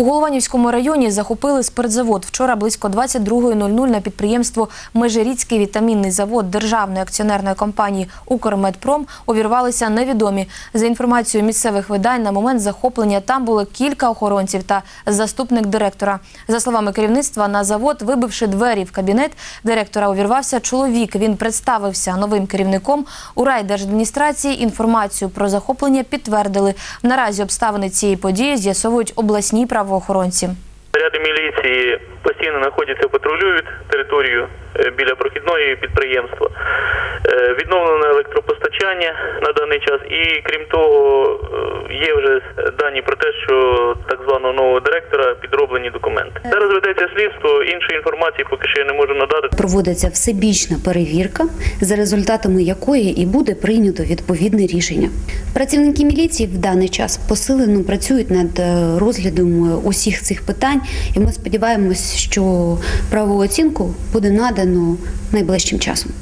У Голованівському районі захопили спиртзавод. Вчора близько 22.00 на підприємство Межиріцький вітамінний завод державної акціонерної компанії «Укрмедпром» увірвалися невідомі. За інформацією місцевих видань, на момент захоплення там було кілька охоронців та заступник директора. За словами керівництва, на завод, вибивши двері в кабінет директора, увірвався чоловік. Він представився новим керівником. У райдержадміністрації інформацію про захоплення підтвердили. Наразі обставини цієї події з'ясовують обласні правоохоронці. Ряди міліції постійно знаходяться, патрулюють територію е, біля прохідної підприємства. Е, Відновлено електропостачання на даний час, і крім того, е, є вже дані про те, що так нового директора підроблені документи. Зараз ведеться слідство. Іншої інформації поки що я не можу надати. Проводиться всебічна перевірка, за результатами якої і буде прийнято відповідне рішення. Працівники міліції в даний час посилено працюють над е, розглядом е, усіх цих питань, і ми сподіваємось, що правову оцінку буде надано найближчим часом.